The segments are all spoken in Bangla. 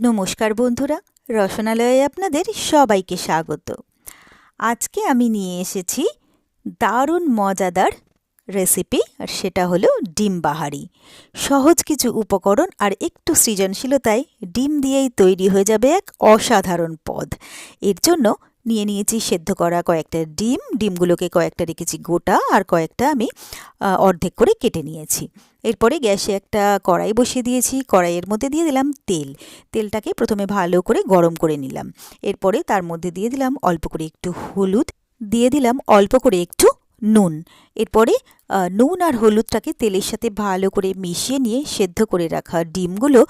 নমস্কার বন্ধুরা, রসনালয়ে আপনাদের সবাইকে স্বাগত। আজকে আমি নিয়ে এসেছি দারুণ মজাদার রেসিপি আর সেটা হলো ডিম বাহারি। সহজ কিছু উপকরণ আর একটু সৃজনশীলতায় ডিম দিয়েই তৈরি হয়ে যাবে এক অসাধারণ পদ। এর জন্য নিয়ে নিয়েছি, সেদ্ধ করা কয়েকটা ডিম, ডিমগুলোকে কয়েকটা রেখেছি গোটা আর কয়েকটা আমি অর্ধেক করে কেটে নিয়েছি। এরপরে গ্যাসে একটা কড়াই বসিয়ে দিয়েছি, কড়াইয়ের মধ্যে দিয়ে দিলাম তেল। তেলটাকে প্রথমে ভালো করে গরম করে নিলাম। এরপরে তার মধ্যে দিয়ে দিলাম অল্প করে একটু হলুদ, দিয়ে দিলাম অল্প করে একটু নুন। এরপরে নুন আর হলুদটাকে তেলের সাথে ভালো করে মিশিয়ে নিয়ে সেদ্ধ করে রাখা ডিমগুলো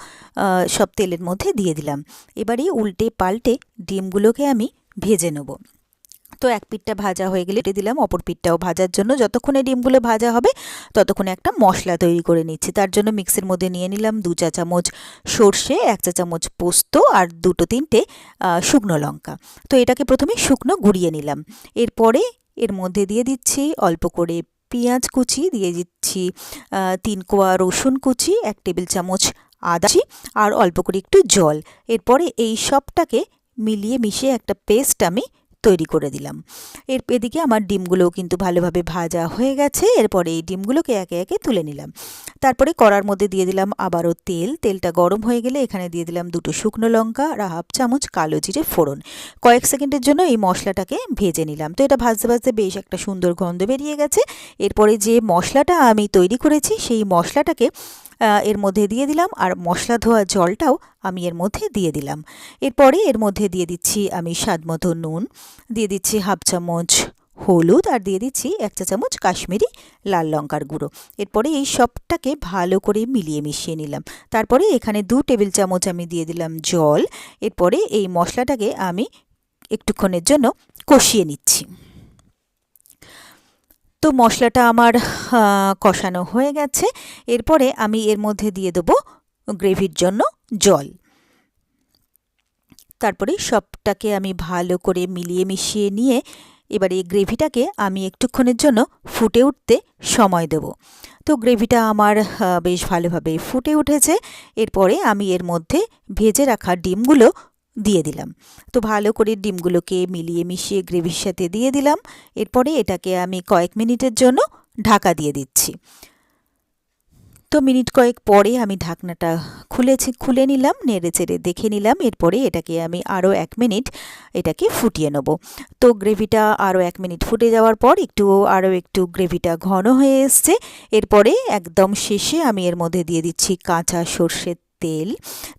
সব তেলের মধ্যে দিয়ে দিলাম। এবারে উল্টে পাল্টে ডিমগুলোকে আমি ভেজে নেব। তো এক পিঠটা ভাজা হয়ে গেলে এটা দিলাম, অপর পিঠটাও ভাজার জন্য। যতক্ষণে ডিমগুলো ভাজা হবে, ততক্ষণে একটা মশলা তৈরি করে নিচ্ছি। তার জন্য মিক্সের মধ্যে নিয়ে নিলাম দু চা চামচ সর্ষে, এক চা চামচ পোস্ত আর দুটো তিনটে শুকনো লঙ্কা। তো এটাকে প্রথমে শুকনো গুঁড়িয়ে নিলাম। এরপরে এর মধ্যে দিয়ে দিচ্ছি অল্প করে পেঁয়াজ কুচি, দিয়ে দিচ্ছি তিন কোয়া রসুন কুচি, এক টেবিল চামচ আদা আর অল্প করে একটু জল। এরপরে এই সবটাকে মিলিয়ে মিশিয়ে একটা পেস্ট আমি তৈরি করে দিলাম। এর এদিকে আমার ডিমগুলোও কিন্তু ভালোভাবে ভাজা হয়ে গেছে। এরপরে এই ডিমগুলোকে একে একে তুলে নিলাম। তারপরে কড়ার মধ্যে দিয়ে দিলাম আবারও তেল। তেলটা গরম হয়ে গেলে এখানে দিয়ে দিলাম দুটো শুকনো লঙ্কা আর হাফ চামচ কালো জিরে ফোড়ন। কয়েক সেকেন্ডের জন্য এই মশলাটাকে ভেজে নিলাম। তো এটা ভাজতে ভাজতে বেশ একটা সুন্দর গন্ধ বেরিয়ে গেছে। এরপরে যে মশলাটা আমি তৈরি করেছি, সেই মশলাটাকে এর মধ্যে দিয়ে দিলাম আর মশলা ধোয়া জলটাও আমি এর মধ্যে দিয়ে দিলাম। এরপরে এর মধ্যে দিয়ে দিচ্ছি আমি স্বাদমতো নুন, দিয়ে দিচ্ছি হাফ চামচ হলুদ আর দিয়ে দিচ্ছি এক চা চামচ কাশ্মীরি লাল লঙ্কার গুঁড়ো। এরপরে এই সবটাকে ভালো করে মিলিয়ে মিশিয়ে নিলাম। তারপরে এখানে দু টেবিল চামচ আমি দিয়ে দিলাম জল। এরপরে এই মশলাটাকে আমি একটুক্ষণের জন্য কষিয়ে নিচ্ছি। তো মশলাটা আমার কষানো হয়ে গেছে। এরপরে আমি এর মধ্যে দিয়ে দেবো গ্রেভির জন্য জল। তারপরে সবটাকে আমি ভালো করে মিলিয়ে মিশিয়ে নিয়ে এবারে এই গ্রেভিটাকে আমি একটুক্ষণের জন্য ফুটে উঠতে সময় দেব। তো গ্রেভিটা আমার বেশ ভালোভাবে ফুটে উঠেছে। এরপরে আমি এর মধ্যে ভেজে রাখা ডিমগুলো দিয়ে দিলাম। তো ভালো করে ডিমগুলোকে মিলিয়ে মিশিয়ে গ্রেভির সাথে দিয়ে দিলাম। এরপরে এটাকে আমি কয়েক মিনিটের জন্য ঢাকা দিয়ে দিচ্ছি। তো মিনিট কয়েক পরে আমি ঢাকনাটা খুলেছি, খুলে নিলাম, নেড়ে চেড়ে দেখে নিলাম। এরপরে এটাকে আমি আরও এক মিনিট এটাকে ফুটিয়ে নেব। তো গ্রেভিটা আরও এক মিনিট ফুটে যাওয়ার পর একটু আরও একটু গ্রেভিটা ঘন হয়ে এসছে। এরপরে একদম শেষে আমি এর মধ্যে দিয়ে দিচ্ছি কাঁচা সর্ষের তেল,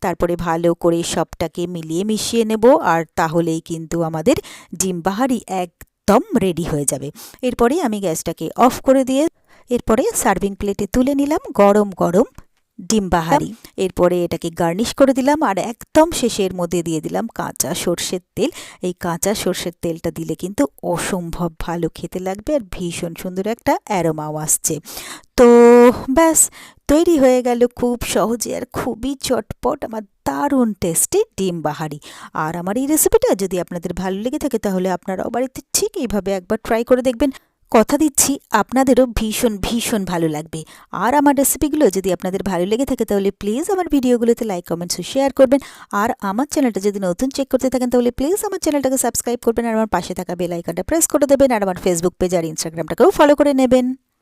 তারপরে ভালো করে সবটাকে মিলিয়ে মিশিয়ে নেব আর তাহলেই কিন্তু আমাদের ডিম বাহারি একদম রেডি হয়ে যাবে। এরপরে আমি গ্যাসটাকে অফ করে দিয়ে এরপরে সার্ভিং প্লেটে তুলে নিলাম গরম গরম ডিম বাহারি। এরপরে এটাকে গার্নিশ করে দিলাম আর একদম শেষের মধ্যে দিয়ে দিলাম কাঁচা সর্ষের তেল। এই কাঁচা সর্ষের তেলটা দিলে কিন্তু অসম্ভব ভালো খেতে লাগবে আর ভীষণ সুন্দর একটা অ্যারোমাও আসছে। তো ব্যাস তৈরি হয়ে গেল খুব সহজে আর খুবই চটপট। আমার দারুণ টেস্টি ডিম বাহারি। আর আমার এই রেসিপিটা যদি আপনাদের ভালো লেগে থাকে তাহলে আপনারাও বাড়িতে ঠিক এইভাবে একবার ট্রাই করে দেখবেন। কথা দিচ্ছি, আপনাদেরও ভীষণ ভীষণ ভালো লাগবে। আর আমার রেসিপিগুলো যদি আপনাদের ভালো লেগে থাকে তাহলে প্লিজ আমার ভিডিওগুলোতে লাইক কমেন্টস শেয়ার করবেন। আর আমার চ্যানেলটা যদি নতুন চেক করতে থাকেন তাহলে প্লিজ আমার চ্যানেলটাকে সাবস্ক্রাইব করবেন আর আমার পাশে থাকা বেল আইকনটা প্রেস করে দেবেন। আর আমার ফেসবুক পেজ আর ইনস্টাগ্রামটাকেও ফলো করে নেবেন।